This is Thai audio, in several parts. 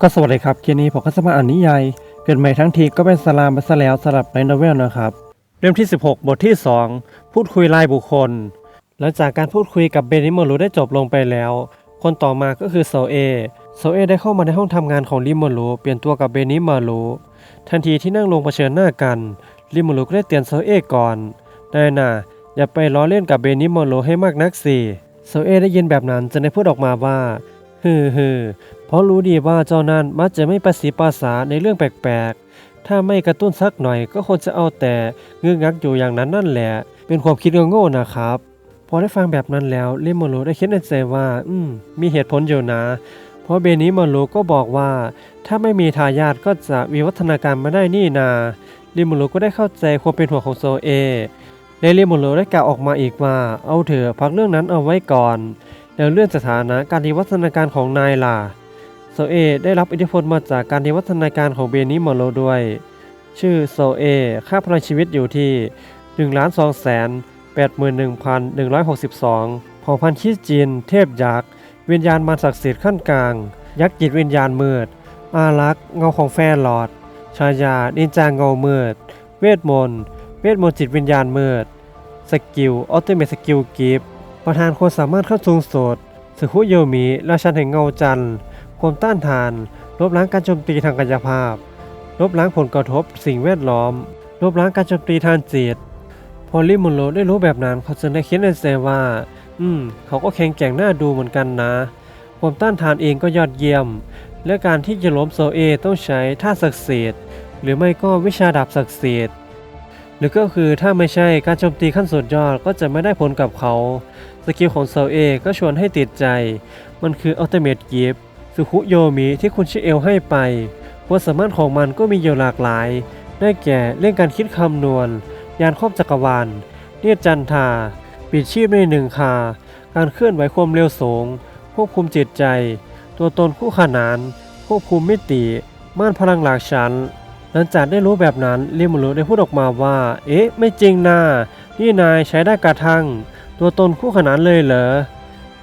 ก็สวัสดีครับเกนี้ผมก็จะมาอ่านนิยายเกิดใหม่ทั้งทีก็เป็นสลามไปซะแล้วสลับในโนเวลนะครับเล่มที่ 16 บทที่ 2 พูดคุยรายบุคคล หลังจากการพูดคุยกับเบนิโมรูได้จบลงไปแล้ว คนต่อมาก็คือโซเอโซเอได้เข้ามาในห้องทำงานของลิโมรูเปลี่ยนตัวกับเบนิมารูทันทีที่นั่งลงเผชิญหน้ากันลิโมรูก็ได้เตือนโซเอก่อนนายน่ะอย่าไปล้อเล่นกับเบนิมารูให้มากนักสิโซเอได้ยินแบบนั้นจึงได้พูดออกมาว่าฮือฮือ ราะรู้ดีว่าเจ้านั้นมักจะไม่ประสีภาษาในเรื่องแปลกๆ ถ้าไม่กระตุ้นสักหน่อยก็คงจะเอาแต่เงึกงักอยู่อย่างนั้นนั่นแหละ เป็นความคิดโง่ๆนะครับ พอได้ฟังแบบนั้นแล้วเลิโมโรได้คิดในใจว่า อืม มีเหตุผลอยู่นะ เพราะเบนิโมโรก็บอกว่า ถ้าไม่มีทายาทก็จะวิวัฒนาการมาได้นี่นาเลิโมโรก็ได้เข้าใจความเป็นห่วงของโซเอและลิโมโรได้กล่าวออกมาอีกว่า เอาเถอะพักเรื่องนั้นเอาไว้ก่อน แล้วเรื่องสถานะการวิวัฒนาการของนายล่ะ โซเอได้รับอิทธิพลมาจากการวิวัฒนาการของเบนิโมโลด้วย ชื่อโซเอ ค่าพลังชีวิตอยู่ที่1ล้าน2แสน81,162เผ่าพันธุ์คิดจีนเทพยักษ์ วิญญาณมารศักดิ์สิทธิ์ขั้นกลาง ยักษ์จิตวิญญาณมืด อารักษ์ เงาของแฟนหลอด ชายา นินจางเงามืด เวทมนต์ เวทมนต์จิตวิญญาณมืด สกิล ออโตเมตสกิลกิฟต์ประธานความสามารถขั้นสูงสุดสึคุโยมิ ราชันแห่งเงาจันทร์ ความต้านทาน ลบล้างการโจมตีทางกายภาพ ลบล้างผลกระทบ สิ่งแวดล้อม ลบล้างการโจมตีทางจิตพอลิมุนโรได้รู้แบบนั้นเขาจึงได้คิดในใจว่า อืม เขาก็แข็งแกร่งน่าดูเหมือนกันนะ ความต้านทานเองก็ยอดเยี่ยม และการที่จะล้มโซเอต้องใช้ท่าศักดิ์สิทธิ์หรือไม่ก็วิชาดาบศักดิ์สิทธิ์หรือก็คือถ้าไม่ใช่การโจมตีขั้นสุดยอดก็จะไม่ได้ผลกับเขา สกิลของโซเอก็ชวนให้ติดใจ มันคืออัลติเมทกิฟ สุคุโยมิที่คุณชิเอลให้ไปความสามารถของมันก็มีอยู่หลากหลาย ได้แก่เรื่องการคิดคำนวณ ยานครอบจักรวาลเนียจันทาปิดชีพในหนึ่งคา การเคลื่อนไหวความเร็วสูงควบคุมจิตใจ ตัวตนคู่ขนานควบคุมมิติ ม่านพลังหลากชั้น หลังจากได้รู้แบบนั้นลิมูรุได้พูดออกมาว่า เอ๊ะ ไม่จริงนะนี่นายใช้ได้กระทั่ง ตัวตนคู่ขนานเลยเหรอ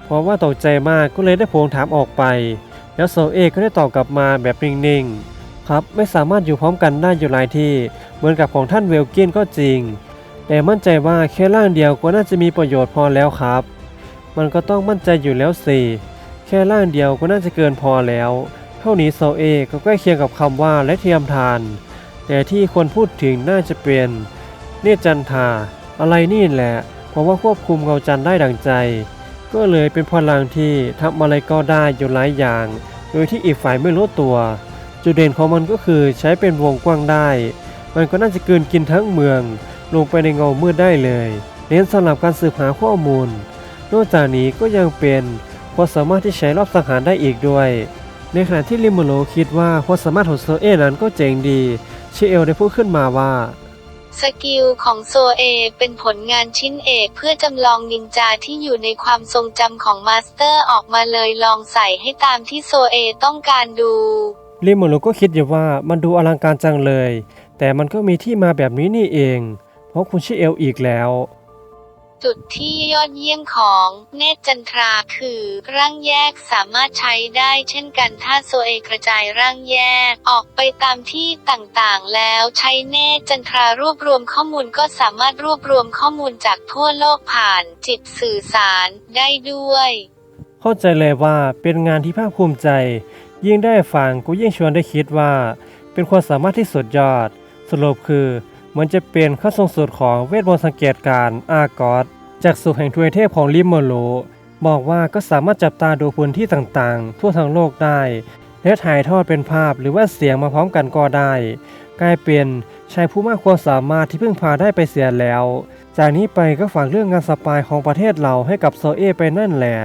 เพราะว่าตกใจมากก็เลยได้โพงถามออกไป แล้วโซเอก็ได้ตอบกลับมาแบบนิ่งๆ ครับไม่สามารถอยู่พร้อมกันได้อยู่หลายที่เหมือนกับของท่านเวลกินก็จริง แต่มั่นใจว่าแค่ร่างเดียวก็น่าจะมีประโยชน์พอแล้วครับ มันก็ต้องมั่นใจอยู่แล้วสิแค่ร่างเดียวก็น่าจะเกินพอแล้ว เท่านี้โซเอก็ใกล้เคียงกับคำว่าและเทียมทาน แต่ที่ควรพูดถึงน่าจะเป็นเนจันทาอะไรนี่แหละ เพราะว่าควบคุมเงาจันได้ดังใจ ก็เลยเป็นพลังที่ทำอะไรก็ได้อยู่หลายอย่าง โดยที่อีกฝ่ายไม่รู้ตัว จุดเด่นของมันก็คือใช้เป็นวงกว้างได้ มันก็น่าจะเกินกินทั้งเมือง ลงไปในเงามืดได้เลย เน้นสำหรับการสืบหาข้อมูล นอกจากนี้ก็ยังเป็นความสามารถที่ใช้รอบสังหารได้อีกด้วย ในขณะที่ลิมูโรคิดว่าความสามารถของโซเอนั้นก็เจ๋งดีเชเอลได้พูดขึ้นมาว่า สกิลของโซเอเป็นผลงานชิ้นเอกเพื่อจำลองนินจาที่อยู่ในความทรงจำของมาสเตอร์ออกมาเลยลองใส่ให้ตามที่โซเอต้องการดูลิมูโรก็คิดอยู่ว่ามันดูอลังการจังเลย แต่มันก็มีที่มาแบบนี้นี่เอง เพราะคุณชิเอลอีกแล้ว จุดที่ยอดเยี่ยมของเนตรจันทราคือ ร่างแยกสามารถใช้ได้เช่นกันถ้าโซเอกระจายร่างแยก ออกไปตามที่ต่างๆ แล้วใช้เนตรจันทรารวบรวมข้อมูลก็สามารถรวบรวมข้อมูลจากทั่วโลกผ่านจิตสื่อสารได้ด้วย เข้าใจเลยว่าเป็นงานที่ภาคภูมิใจ ยิ่งได้ฟังก็ยิ่งชวนได้คิดว่า เป็นความสามารถที่สุดยอด สรุปคือ มันจะเป็นข้อทรงสุดของเวทมนต์สังเกตการอากอสจากสุขแห่งทวยเทพของลิมโมโลบอกว่าก็สามารถจับตาดูพื้นที่ต่างๆ ทั่วทั้งโลกได้ และถ่ายทอดเป็นภาพหรือว่าเสียงมาพร้อมกันก็ได้ กลายเป็นชายผู้มากความสามารถที่เพิ่งพาได้ไปเสียแล้ว จากนี้ไปก็ฝากเรื่องงานสปายของประเทศเราให้กับโซเอไปนั่นแหละ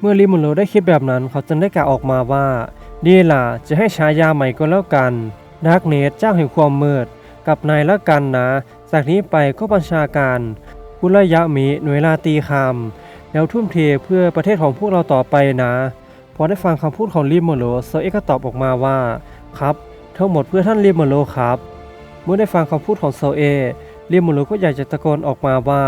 เมื่อลิมูโรได้คิดแบบนั้นเขาจึงได้กล่าวออกมาว่าดีล่ะจะให้ฉายาใหม่ก็แล้วกันดาร์กเนสเจ้าแห่งความมืด กับนายละกันนะ จากนี้ไปก็บัญชาการกุลยะมิหน่วยลาตีคำแล้วทุ่มเทเพื่อประเทศของพวกเราต่อไปนะ พอได้ฟังคำพูดของลิมโมโรโซเอก็ตอบออกมาว่า ครับ ทั้งหมดเพื่อท่านลิมโมโรครับ เมื่อได้ฟังคำพูดของโซเอะลิโมโรก็อยากจะตะโกนออกมาว่า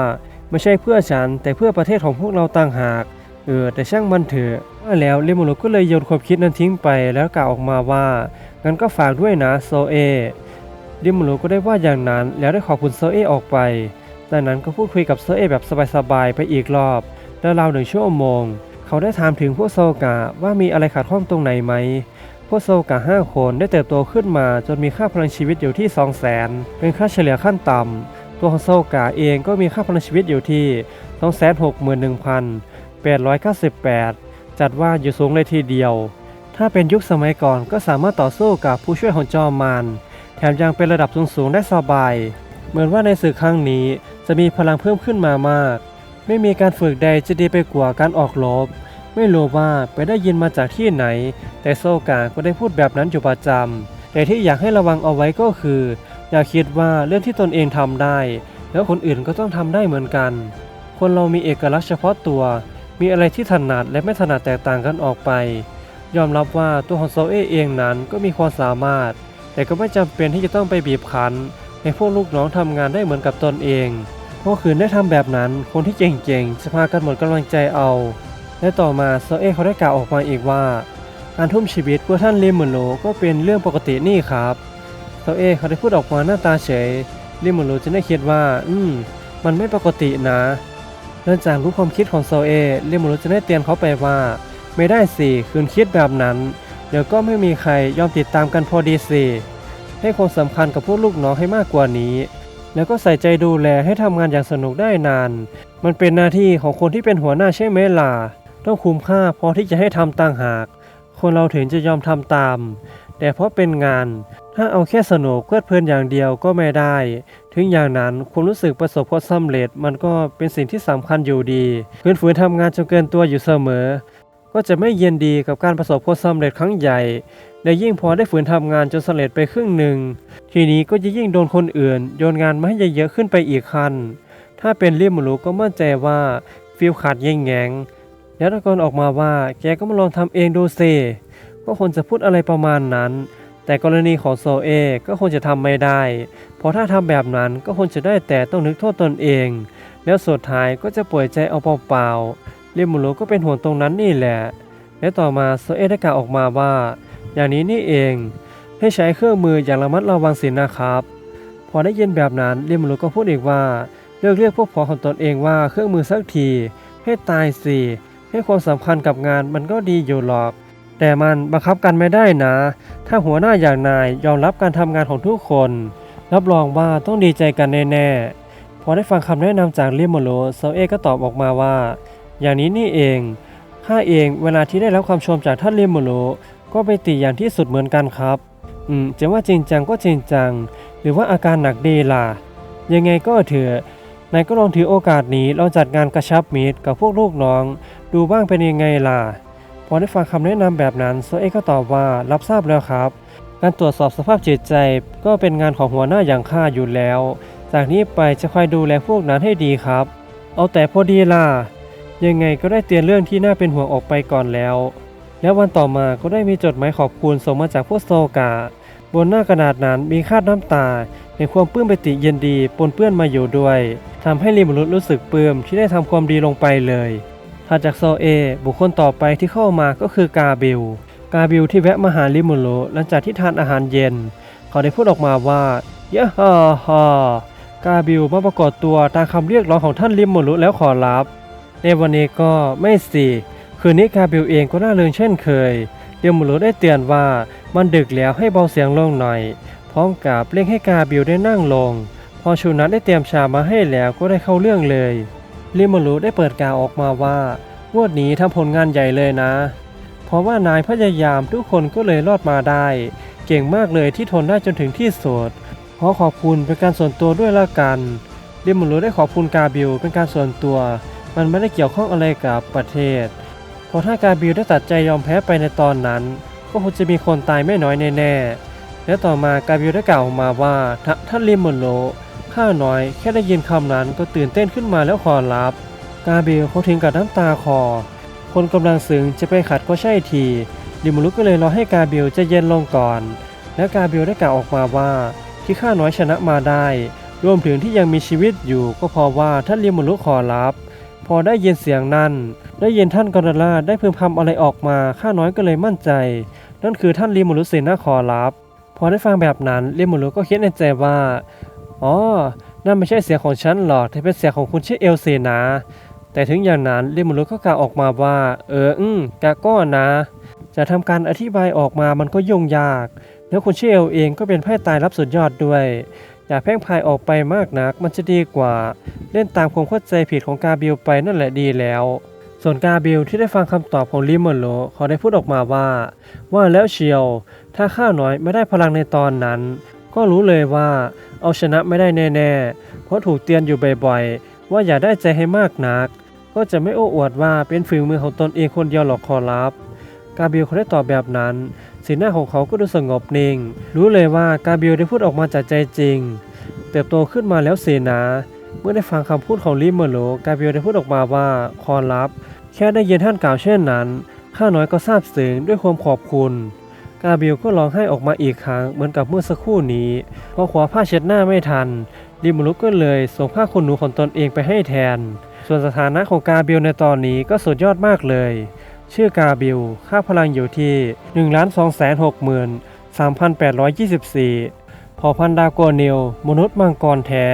ไม่ใช่เพื่อฉัน แต่เพื่อประเทศของพวกเราต่างหาก เออ แต่ช่างมันเถอะว่าแล้วเรมูรุก็เลยโยนความคิดนั้นทิ้งไปแล้วกล่าวออกมาว่างั้นก็ฝากด้วยนะโซเอ เรมูรุก็ได้ว่าอย่างนั้นแล้วได้ขอบคุณโซอเอออกไปจากนั้นก็พูดคุยกับโซอเอแบบสบายๆไปอีกรอบแล้วราวหนึ่งชั่วโมง เขาได้ถามถึงพวกโซกะว่ามีอะไรขาดข้องตรงไหนไหมพวกโซกะห้าคนได้เติบโตขึ้นมาจนมีค่าพลังชีวิตอยู่ที่ 2 0 0 0 0 0เป็นค่าเฉลี่ยขั้นต่ำตัวของโซกะเองก็มีค่าพลังชีวิตอยู่ที่ 261,898 จัดว่าอยู่สูงเลยทีเดียว ถ้าเป็นยุคสมัยก่อนก็สามารถต่อสู้กับผู้ช่วยของจอมมารแถ มยังเป็นระดับสูงๆได้สบาย เหมือนว่าในศึกครั้งนี้จะมีพลังเพิ่มขึ้นมามาก ไม่มีการฝึกใดจะดีไปกว่าการออกรบ ไม่รู้ว่าไปได้ยินมาจากที่ไหน แต่โซกะก็ได้พูดแบบนั้นอยู่ประจำแต่ที่อยากให้ระวังเอาไว้ก็คือ อย่าคิดว่าเรื่องที่ตนเองทำได้ แล้วคนอื่นก็ต้องทำได้เหมือนกัน คนเรามีเอกลักษณ์เฉพาะตัว มีอะไรที่ถนัดและไม่ถนัดแตกต่างกันออกไป ยอมรับว่าตัวของโซเอเองนั้นก็มีความสามารถ แต่ก็ไม่จำเป็นที่จะต้องไปบีบคั้นให้พวกลูกน้องทำงานได้เหมือนกับตนเองเพราะคืนได้ทำแบบนั้นคนที่เก่งๆจะพากันหมดกำลังใจเอา และต่อมาโซเอเขาได้กล่าวออกมาอีกว่า การทุ่มชีวิตเพื่อท่านเลมอนโลก็เป็นเรื่องปกตินี่ครับโซเอเขาได้พูดออกมาหน้าตาเฉยเลมอนโลจะได้คิดว่า อืม มันไม่ปกตินะเนื่องจากรู้ความคิดของโซเอเลมอนโลจะได้เตือนเขาไปว่า ไม่ได้สิคืนคิดแบบนั้น เดี๋ยวก็ไม่มีใครยอมติดตามกันพอดีสิให้ความสำคัญกับพวกลูกน้องให้มากกว่านี้ แล้วก็ใส่ใจดูแลให้ทำงานอย่างสนุกได้นาน มันเป็นหน้าที่ของคนที่เป็นหัวหน้าใช่ไหมล่ะต้องคุ้มค่าพอที่จะให้ทำต่างหาก คนเราถึงจะยอมทำตาม แต่เพราะเป็นงาน ถ้าเอาแค่สนุกเพลิดเพลินอย่างเดียวก็ไม่ได้ ถึงอย่างนั้นความรู้สึกประสบผลสำเร็จ มันก็เป็นสิ่งที่สำคัญอยู่ดีฝืนฝืนทำงานจนเกินตัวอยู่เสมอ ก็จะไม่เย็นดีกับการประสบผลสำเร็จครั้งใหญ่และยิ่งพอได้ฝืนทำงานจนสำเร็จไปครึ่งหนึ่ง ทีนี้ก็จะยิ่งโดนคนอื่น โยนงานมาให้เยอะๆขึ้นไปอีกขั้นถ้าเป็นริมหรูก็มั่นใจว่าฟิลขาดแย่งแงงแล้วตะโกนออกมาว่าแกก็มาลองทำเองดูเซก็คนจะพูดอะไรประมาณนั้น แต่กรณีของโซเอก็คงจะทำไม่ได้ เพราะถ้าทำแบบนั้นก็คงจะได้แต่ต้องนึกโทษตนเอง แล้วสุดท้ายก็จะป่วยใจเอาเปล่าๆ ริมหรูก็เป็นห่วงตรงนั้นนี่แหละ และต่อมาโซเอได้กล่าวออกมาว่า อย่างนี้นี่เอง ให้ใช้เครื่องมืออย่างระมัดระวังสินนะครับ พอได้ยินแบบนั้นริมหรูก็พูดอีกว่าเลือกเรียกพวกพอของตนเองว่าเครื่องมือสักที ให้ตายสิให้ความสำคัญกับงานมันก็ดีอยู่หรอก แต่มันบังคับกันไม่ได้นะ ถ้าหัวหน้าอย่างนายยอมรับการทำงานของทุกคน รับรองว่าต้องดีใจกันแน่ๆพอได้ฟังคำแนะนำจากริมโลโซเอก็ตอบออกมาว่า อย่างนี้นี่เองข้าเองเวลาที่ได้รับคำชมจากท่านริมโมโลก็ไปติอย่างที่สุดเหมือนกันครับ อืมจะว่าจริงจังก็จริงจัง หรือว่าอาการหนักดีล่ะ ยังไงก็เถอะนายก็ลองถือโอกาสนี้ลองจัดงานกระชับมิตรกับพวกลูกน้อง ดูบ้างเป็นยังไงล่ะ พอได้ฟังคำแนะนำแบบนั้นโซเอก็ตอบว่ารับทราบแล้วครับ การตรวจสอบสภาพจิตใจก็เป็นงานของหัวหน้าอย่างข้าอยู่แล้ว จากนี้ไปจะคอยดูแลพวกนั้นให้ดีครับ เอาแต่พอดีล่ะ ยังไงก็ได้เตือนเรื่องที่น่าเป็นห่วงออกไปก่อนแล้ว แล้ววันต่อมาก็ได้มีจดหมายขอบคุณส่งมาจากพวกโซกะบนหน้ากระดาษนั้นมีคาดน้ำตา ในความปลื้มปิติเย็นดีปนเปื้อนมาอยู่ด้วยทำให้ริมรุษรู้สึกปลื้มที่ได้ทำความดีลงไปเลยถัดจากโซเอ บุคคลต่อไปที่เข้ามาก็คือกาบิล กาบิลที่แวะมาหาลิมุโรหลังจากที่ทานอาหารเย็น เขาได้พูดออกมาว่ายะฮ่าฮ่ากาบิลมาปรากฏตัวตามคำเรียกร้องของท่านลิมุโรแล้วขอรับ ในวันนี้ก็ไม่สิคืนนี้กาบิลเองก็น่าเริงเช่นเคยลิมุโรได้เตือนว่ามันดึกแล้วให้เบาเสียงลงหน่อย พร้อมกับเร่งให้กาบิลได้นั่งลง พอชูนัทได้เตรียมชามาให้แล้วก็ได้เข้าเรื่องเลยลิมุโรได้เปิดกาออกมาว่างวดนี้ทำผลงานใหญ่เลยนะ เพราะว่านายพยายามทุกคนก็เลยรอดมาได้ เก่งมากเลยที่ทนได้จนถึงที่สุดขอขอบคุณเป็นการส่วนตัวด้วยละกันลิมุโรได้ขอบคุณกาบิลเป็นการส่วนตัว มันไม่ได้เกี่ยวข้องอะไรกับประเทศ เพราะถ้ากาบิลได้ตัดใจยอมแพ้ไปในตอนนั้น ก็คงจะมีคนตายไม่น้อยแน่ๆ และต่อมากาบิลได้กล่าวออกมาว่าท่านลิมุโรข้าน้อยแค่ได้ยินคำนั้นก็ตื่นเต้นขึ้นมาแล้วขอรับ กาบิลเขาถึงกับน้ำตาคอ คนกำลังซึ้งจะไปขัดก็ใช่ที ลิมุรุก็เลยรอให้กาบิลจะเย็นลงก่อน และกาบิลได้กล่าวออกมาว่าที่ข้าน้อยชนะมาได้ รวมถึงที่ยังมีชีวิตอยู่ก็เพราะว่าท่านลิมุรุขอรับ พอได้ยินเสียงนั้น ได้ยินท่านกอรลาได้พึมพำอะไรออกมาข้าน้อยก็เลยมั่นใจ นั่นคือท่านริมูรุเซนาขอรับ พอได้ฟังแบบนั้นริมูรุก็คิดในใจว่าอ๋อนั่นไม่ใช่เสียงของฉันหรอกแต่เป็นเสียงของคุณชื่อเอลเซนา แต่ถึงอย่างนั้นริมูรุก็กล่าวออกมาว่า เอออืมกะก็นะ จะทำการอธิบายออกมามันก็ยุ่งยาก แล้วคุณชื่อเอลเองก็เป็นไพ่ตายรับสุดยอดด้วย อย่าแพ่งพายออกไปมากนัก มันจะดีกว่า เล่นตามความเข้าใจผิดของกาบิลไปนั่นแหละดีแล้ว ส่วนกาบิลที่ได้ฟังคำตอบของลิมเมอร์โลเขาได้พูดออกมาว่า ว่าแล้วเชียว ถ้าข้าน้อยไม่ได้พลังในตอนนั้น ก็รู้เลยว่าเอาชนะไม่ได้แน่ๆ เพราะถูกเตือนอยู่บ่อยๆ ว่าอย่าได้ใจให้มากนัก ก็จะไม่โอ้อวดว่าเป็นฝีมือของตนเองคนเดียวหรอกขอรับ กาบิลเขาได้ตอบแบบนั้น สีหน้าของเขาก็ดูสงบนิ่ง รู้เลยว่ากาเบิลได้พูดออกมาจากใจจริง เติบโตขึ้นมาแล้วเสนา เมื่อได้ฟังคำพูดของลิมเมโลกาเบิลได้พูดออกมาว่าขอรับ แค่ได้ยินท่านกล่าวเช่นนั้น ข้าน้อยก็ซาบซึ้งด้วยความขอบคุณ กาเบิลก็ร้องไห้ออกมาอีกครั้งเหมือนกับเมื่อสักครู่นี้พอขวาผ้าเช็ดหน้าไม่ทันลิมเมโลก็เลยส่งผ้าขนหนูของตนเองไปให้แทน ส่วนสถานะของกาเบิลในตอนนี้ก็สุดยอดมากเลย ชื่อกาบิล ค่าพลังอยู่ที่ 1 2 6 3 8 2 4 พอพันดาโกนิลมนุษย์มังกรแท้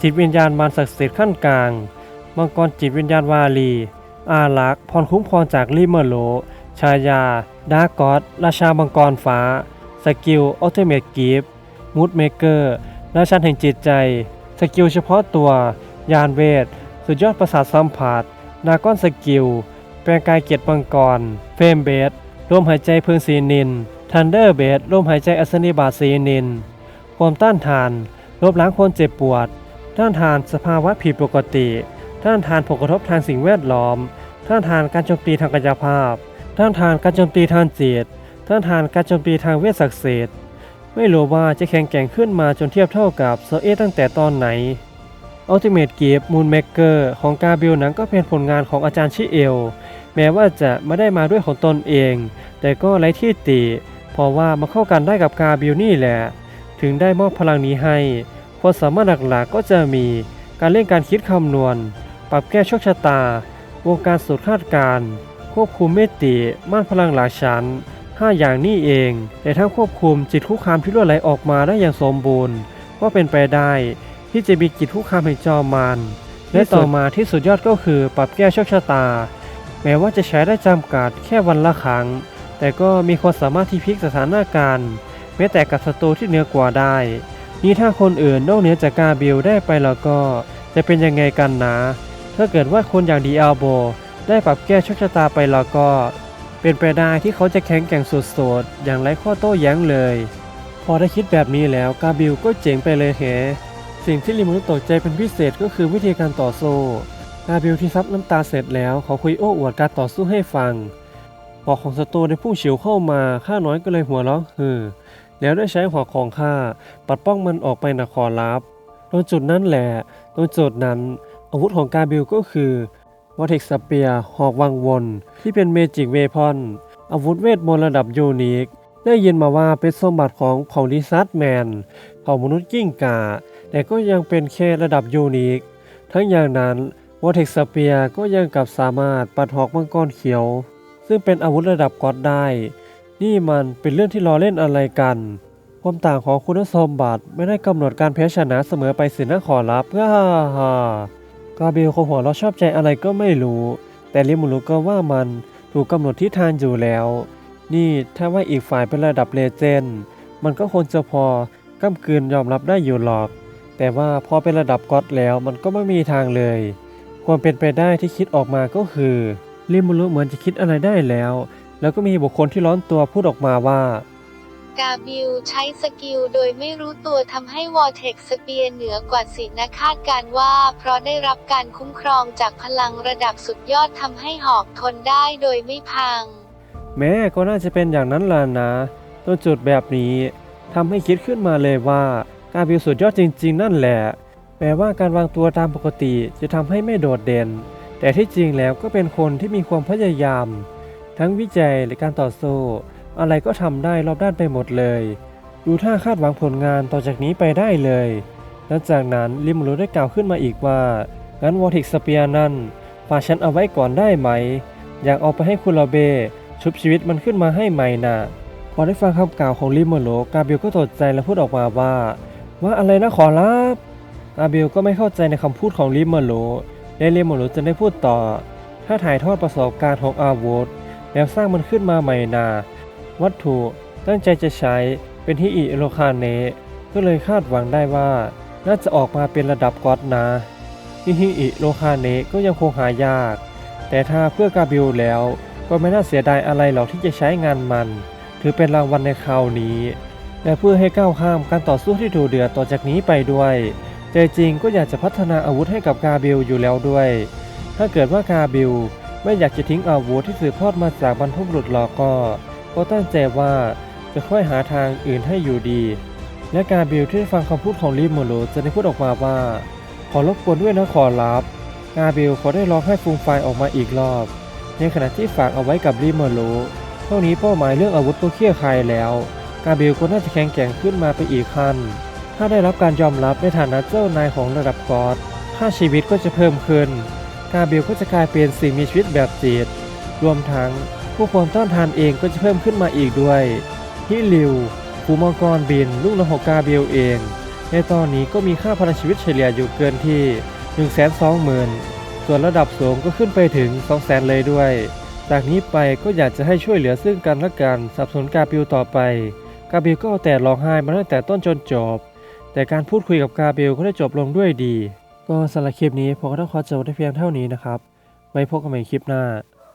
จิตวิญญาณมารศักดิ์สิทธิ์ขั้นกลาง มังกรจิตวิญญาณวาลี อารักษ์พรคุ้มครองจากลิเมอร์โล ชายา ดาร์กอสราชามังกรฟ้า สกิลอัลเทเมทกีฟมูดเมเกอร์ราชันแห่งจิตใจ สกิลเฉพาะตัว ยานเวท สุดยอดประสาทสัมผัสดากอนสกิล ปลงกายเกียรติมังกร เฟมเบสลมหายใจเพึงสีนิน ทันเดอร์เบสลมหายใจอัศนีบาสีนิน ความต้านทานลบล้างความเจ็บปวด ต้านทานสภาวะผิดปกติ ต้านทานผลกระทบทางสิ่งแวดล้อม ต้านทานการโจมตีทางกายภาพ ต้านทานการโจมตีทางจิต ต้านทานการโจมตีทางเวชศักดิ์สิทธิ์ ไม่รู้ว่าจะแข็งแกร่งขึ้นมาจนเทียบเท่ากับโซเอตั้งแต่ตอนไหน Ultimate g i f t Moonmaker ของกาบิลนั้นก็เป็นผลงานของอาจารย์ชิเอล แม้ว่าจะไม่ได้มาด้วยของตนเอง แต่ก็ไร้ที่ติ เพราะว่ามาเข้ากันได้กับกาบิลนี่แหละ ถึงได้มอบพลังนี้ให้ ความสามารถหลักๆก็จะมีการเล่นการคิดคำนวณ ปรับแก้โชคชะตา วงการสูตรคาดการ์ควบคุมเมติ ม่านพลังหลายชั้น5อย่างนี้เอง แต่ทั้งควบคุมจิตคุกคามที่รั่วไหลออกมาได้อย่างสมบูรณ์ ก็เป็นไปได้ที่จะมีจิตคุกคามให้จอมมารและต่อมาที่สุดยอดก็คือปรับแก้โชคชะตา แม้ว่าจะใช้ได้จำกัดแค่วันละครั้ง แต่ก็มีความสามารถที่พลิกสถานการณ์ แม้แต่กับศัตรูที่เหนือกว่าได้ นี่ถ้าคนอื่นนอกเหนือจากกาบิลได้ไปแล้วก็จะเป็นยังไงกันนะ ถ้าเกิดว่าคนอย่างดีอาโบ ได้ปรับแก้โชคชะตาไปแล้วก็ เป็นไปได้ที่เขาจะแข็งแกร่งสุดๆอย่างไร้ข้อโต้แย้งเลย พอได้คิดแบบนี้แล้วกาบิลก็เจ๋งไปเลยแฮสิ่งที่ลิมุนตกใจเป็นพิเศษก็คือวิธีการต่อสู้ กาเบลที่ซับน้ำตาเสร็จแล้วเขาคุยโอ้อวดการต่อสู้ให้ฟังหอกของศัตรูได้พุ่งเฉียวเข้ามาข้าน้อยก็เลยหัวเราะฮือแล้วได้ใช้หอกของข้าปัดป้องมันออกไปนะขอรับตรงจุดนั้นแหละตรงจุดนั้นอาวุธของกาบิลก็คือวอเทกสเปียหอกวังวน ที่เป็นเมจิกเวพอน อาวุธเวทมนต์ระดับยูนิค ได้ยินมาว่าเป็นสมบัติของเผ่าลิซัสแมน เผ่ามนุษย์กิ้งก่า แต่ก็ยังเป็นแค่ระดับยูนิค ทั้งอย่างนั้น วอเทกสเปียก็ยังกับสามารถปัดหอกมังกรเขียว ซึ่งเป็นอาวุธระดับก๊อตได้ นี่มันเป็นเรื่องที่ล้อเล่นอะไรกัน ความต่างของคุณสมบัติไม่ได้กำหนดการแพ้ชนะเสมอไปสินะขอรับฮ่าฮ่ากาเบลเขหัวเราชอบใจอะไรก็ไม่รู้ แต่ลิมูรุก็ว่ามันถูกกำหนดทิศทางอยู่แล้ว นี่ถ้าว่าอีกฝ่ายเป็นระดับเลเจนด์มันก็ควรจะพอก้ำกืนยอมรับได้อยู่หรอก แต่ว่าพอเป็นระดับก็อดแล้วมันก็ไม่มีทางเลย ความเป็นไปได้ที่คิดออกมาก็คือลิมูรุเหมือนจะคิดอะไรได้แล้ว แล้วก็มีบุคคลที่ร้อนตัวพูดออกมาว่ากาบิลใช้สกิลโดยไม่รู้ตัวทำให้วอร์เทกสเปียร์เหนือกว่าสินะคาดการณ์ว่า เพราะได้รับการคุ้มครองจากพลังระดับสุดยอดทำให้หอกทนได้โดยไม่พัง แม้ก็น่าจะเป็นอย่างนั้นล่ะนะตรงจุดแบบนี้ทำให้คิดขึ้นมาเลยว่า การบิวสุดยอดจริง ๆ นั่นแหละ แม้ว่าการวางตัวตามปกติจะทำให้ไม่โดดเด่น แต่ที่จริงแล้วก็เป็นคนที่มีความพยายาม ทั้งวิจัยและการต่อสู้อะไรก็ทำได้รอบด้านไปหมดเลย ดูท่าคาดหวังผลงานต่อจากนี้ไปได้เลยหลังจากนั้นลิมรูได้กล่าวขึ้นมาอีกว่างั้นวอติกสเปียนั่นฝากฉันเอาไว้ก่อนได้ไหม อยากเอาไปให้คุณลาเบชุบชีวิตมันขึ้นมาให้ใหม่น่ะพอได้ฟังคำกล่าวของลิโมโลกาเบลก็ตกใจและพูดออกมาว่า ว่าอะไรนะขอรับ กาเบลก็ไม่เข้าใจในคำพูดของลิโมโลและลิโมโลจะได้พูดต่อ ถ้าถ่ายทอดประสบการณ์ของอาวุธแล้วสร้างมันขึ้นมาใหม่นา วัตถุตั้งใจจะใช้เป็นฮิอิโลคาเนก็เลยคาดหวังได้ว่า น่าจะออกมาเป็นระดับก๊อตนะฮิฮิอิโลคาเนก็ยังคงหายาก แต่ถ้าเพื่อกาบิลแล้วก็ไม่น่าเสียดายอะไรหรอกที่จะใช้งานมัน ถือเป็นรางวัลในคราวนี้ และเพื่อให้ก้าวข้ามการต่อสู้ที่ดูเดือดต่อจากนี้ไปด้วย ใจจริงก็อยากจะพัฒนาอาวุธให้กับกาบิลอยู่แล้วด้วย ถ้าเกิดว่ากาบิลไม่อยากจะทิ้งอาวุธที่สืบทอดมาจากบรรพบุรุษหรอกก็ ก็ตั้งใจว่าจะค่อยหาทางอื่นให้อยู่ดี และกาบิลที่ได้ฟังคำพูดของลิมโมโลจะได้พูดออกมาว่า ขอรบกวนด้วยนะขอรับกาบิลขอได้ร้องให้ฟูมไฟออกมาอีกรอบ ในขณะที่ฝากเอาไว้กับลิมโมโลเท่านี้เป้าหมายเรื่องอาวุธก็เคลี่ยร์คลายแล้ว กาบิลก็น่าจะแข็งแกร่งขึ้นมาไปอีกขั้น ถ้าได้รับการยอมรับในฐานะเจ้านายของระดับกอดค่าชีวิตก็จะเพิ่มขึ้น กาเบลก็จะกลายเป็นสิ่งมีชีวิตแบบจิต รวมทั้งผู้คนต้านทานเองก็จะเพิ่มขึ้นมาอีกด้วยฮิลิวฟูมังกรบินลูกน้องของกาเบลเอง ในตอนนี้ก็มีค่าพลังชีวิตเฉลี่ยอยู่เกินที่ 1 2 0 0 0 0 ส่วนระดับสูงก็ขึ้นไปถึง 2 0 0 0 0 0เลยด้วย จากนี้ไปก็อยากจะให้ช่วยเหลือซึ่งกันและกันสนับสนุนกาเบลต่อไป กาเบลก็เอาแต่ร้องไห้มาตั้งแต่ต้นจนจบ แต่การพูดคุยกับกาเบลก็ได้จบลงด้วยดี ก็สำหรับคลิปนี้ผมก็ต้องขอจบได้เพียงเท่านี้นะครับ ไว้พบกันใหม่คลิปหน้า